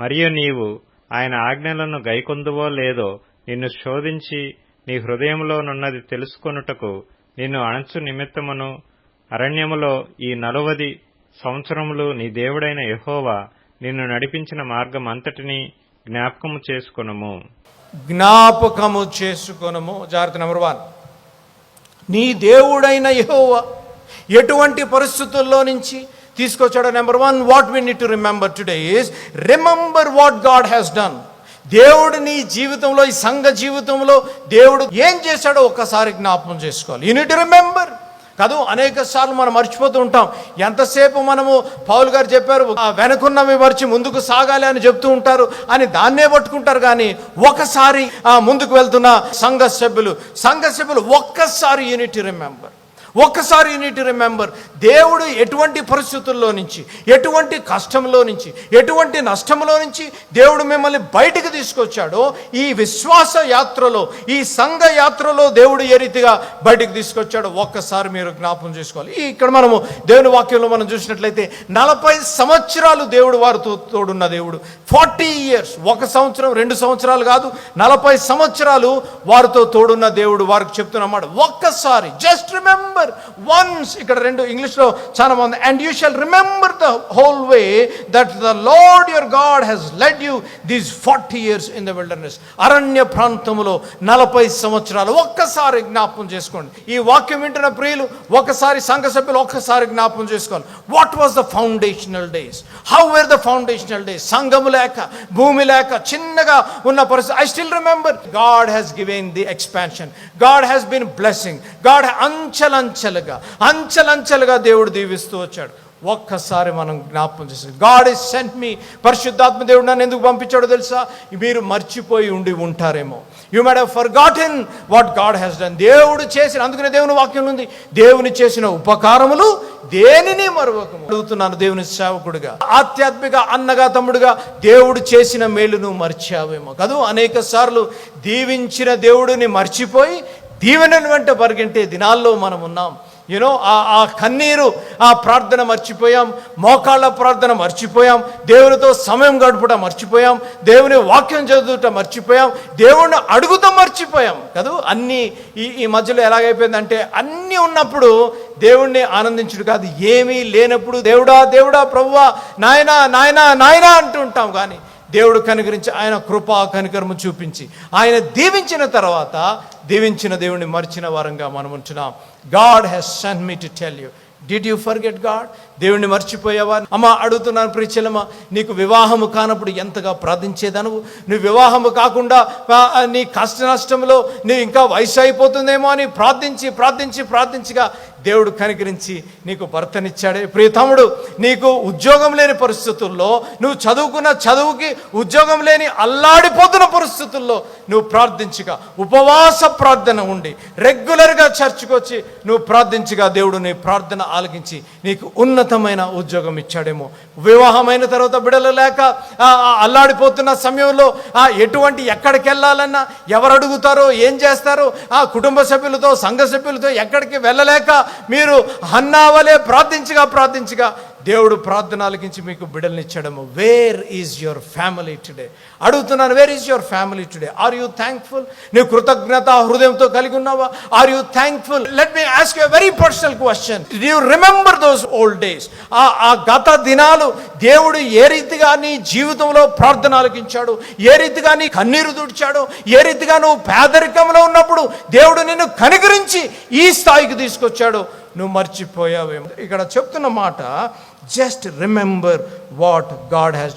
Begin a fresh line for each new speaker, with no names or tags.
మరియు నీవు ఆయన ఆజ్ఞలను గైకొందువో లేదో నిన్ను శోధించి నీ హృదయంలోనున్నది తెలుసుకొనుటకు నిన్ను అణచు నిమిత్తమును అరణ్యములో ఈ నలువది సంవత్సరములు నీ దేవుడైన యహోవా నిన్ను నడిపించిన మార్గమంతటినీ జ్ఞాపకము చేసుకొనుము.
జ్ఞాపకము చేసుకొనము. జాగ్రత్త నెంబర్ వన్. నీ దేవుడైన యహోవా ఎటువంటి పరిస్థితుల్లో నుంచి తీసుకొచ్చాడో. Number one what we need to remember today is remember what God has done దేవుడు నీ జీవితంలో ఈ సంఘ జీవితంలో దేవుడు ఏం చేశాడో ఒక్కసారి జ్ఞాపకం చేసుకోవాలి. యూ నీడ్ రిమెంబర్ కాదు అనేక సార్లు మనం మర్చిపోతూ ఉంటాం. ఎంతసేపు మనము పౌల్ గారు చెప్పారు "ఆ వెనకున్నవి మర్చి ముందుకు సాగాలి అని చెప్తూ ఉంటారు అని దాన్నే పట్టుకుంటారు. కానీ ఒకసారి ముందుకు వెళ్తున్న సంఘ సభ్యులు సంఘ సభ్యులు ఒక్కసారి యూనిట్ రిమెంబర్ ఒక్కసారి యూనిట్ రిమెంబర్ దేవుడు ఎటువంటి పరిస్థితుల్లో నుంచి ఎటువంటి కష్టంలో నుంచి ఎటువంటి నష్టంలో నుంచి దేవుడు మిమ్మల్ని బయటికి తీసుకొచ్చాడో ఈ విశ్వాస యాత్రలో ఈ సంఘ యాత్రలో దేవుడు ఏ రీతిగా బయటికి తీసుకొచ్చాడో ఒక్కసారి మీరు జ్ఞాపకం చేసుకోవాలి. ఇక్కడ మనము దేవుని వాక్యంలో మనం చూసినట్లయితే నలభై సంవత్సరాలు దేవుడు వారితో తోడున్న దేవుడు ఫార్టీ ఇయర్స్ ఒక సంవత్సరం రెండు సంవత్సరాలు కాదు నలభై సంవత్సరాలు వారితో తోడున్న దేవుడు వారికి చెప్తున్నమాట ఒక్కసారి జస్ట్ రిమెంబర్ వన్స్ ఇక్కడ రెండు ఇంగ్లీష్లో చాలా బాగుంది. And you shall remember the whole way that the Lord your God has led you these forty years in the wilderness అరణ్య ప్రాంతములో నలభై సంవత్సరాలు. ఒక్కసారి జ్ఞాపకం చేసుకోండి. ఈ వాక్యం వింటున్న ప్రియులు ఒకసారి సంఘ సభ్యులు ఒక్కసారి జ్ఞాపకం చేసుకోవాలి. What was the foundational days how were the foundational days సంఘముల లేక భూమి లేక చిన్నగా ఉన్న పరిస్థితి. I still remember God has given the expansion God has been blessing God అంచెలంచెలుగా అంచెలంచెలుగా దేవుడు దీవిస్తూ వచ్చాడు. ఒక్కసారి మనం జ్ఞాపకం చేసి గాడ్ ఇస్ సెంట్ మీ పరిశుద్ధాత్మ దేవుడు నన్ను ఎందుకు పంపించాడో తెలుసా? మీరు మర్చిపోయి ఉండి ఉంటారేమో. You made forgotten what God has done దేవుడు చేసిన అందుకనే దేవుని వాక్యం ఉంది. దేవుని చేసిన ఉపకారములు దేనిని మరొకము అడుగుతున్నాను దేవుని సేవకుడిగా ఆధ్యాత్మిక అన్నగా తమ్ముడుగా దేవుడు చేసిన మేలును మర్చావేమో. కదూ అనేక సార్లు దీవించిన దేవుడిని మర్చిపోయి దీవెనను వెంట పరిగెంటే దినాల్లో మనం ఉన్నాం. యూనో ఆ ఆ కన్నీరు ఆ ప్రార్థన మర్చిపోయాం. మోకాళ్ళ ప్రార్థన మర్చిపోయాం. దేవునితో సమయం గడుపుట మర్చిపోయాం. దేవుని వాక్యం చదువుట మర్చిపోయాం. దేవుణ్ణి అడుగుతూ మర్చిపోయాం. కదా అన్నీ ఈ ఈ మధ్యలో ఎలాగైపోయిందంటే అన్నీ ఉన్నప్పుడు దేవుణ్ణి ఆనందించుడు కాదు. ఏమీ లేనప్పుడు దేవుడా దేవుడా ప్రభువా నాయనా నాయనా నాయనా అంటూ ఉంటాం. కానీ దేవుడు కనుగరించి ఆయన కృపా కనికరము చూపించి ఆయన దీవించిన తర్వాత దీవించిన దేవుడిని మర్చిన వారంగా మనం ఉంటున్నాం. God has sent me to tell you did you forget God దేవుణ్ణి మర్చిపోయావా అమ్మ అడుగుతున్నాను ప్రియచలమ్మ నీకు వివాహము కానప్పుడు ఎంతగా ప్రార్థించేదనువు? నువ్వు వివాహము కాకుండా నీ కష్ట నష్టంలో నీవు ఇంకా వయసు అయిపోతుందేమో అని ప్రార్థించి ప్రార్థించి ప్రార్థించగా దేవుడు కనికరించి నీకు భర్తనిచ్చాడే. ప్రియతముడు నీకు ఉద్యోగం లేని పరిస్థితుల్లో నువ్వు చదువుకున్న చదువుకి ఉద్యోగం లేని అల్లాడిపోతున్న పరిస్థితుల్లో నువ్వు ప్రార్థించగా. ఉపవాస ప్రార్థన ఉండి రెగ్యులర్గా చర్చికి వచ్చి నువ్వు ప్రార్థించగా. దేవుడు నీ ప్రార్థన ఆలకించి నీకు ఉన్నతమైన ఉద్యోగం ఇచ్చాడేమో. వివాహమైన తర్వాత బిడలు లేక ఆ, అల్లాడిపోతున్న సమయంలో ఎటువంటి ఎక్కడికి వెళ్ళాలన్నా ఎవరు అడుగుతారో ఏం చేస్తారో ఆ కుటుంబ సభ్యులతో సంఘ సభ్యులతో ఎక్కడికి వెళ్ళలేక మీరు అన్నావలే ప్రార్థించగా ప్రార్థించగా. దేవుడు ప్రార్థన ఆలకించి మీకు బిడల్నిచ్చడము. Where is your family today అడుగుతున్నాను where is your family today are you thankful నీ కృతజ్ఞత హృదయంతో కలిగి ఉన్నావా? Are you thankful let me ask a very personal question you remember those old days ఆ ఆ గత దినాలు దేవుడు ఏ రీతిగా నీ జీవితంలో ప్రార్థన ఆలకించాడు ఏ రీతిగా నీ కన్నీరు తుడిచాడు? ఏ రీతిగా నువ్వు పేదరికంలో ఉన్నప్పుడు దేవుడు నిన్ను కనికరించి ఈ స్థాయికి తీసుకొచ్చాడు? నువ్వు మర్చిపోయావేమో. ఇక్కడ చెప్తున్న మాట just remember what God has done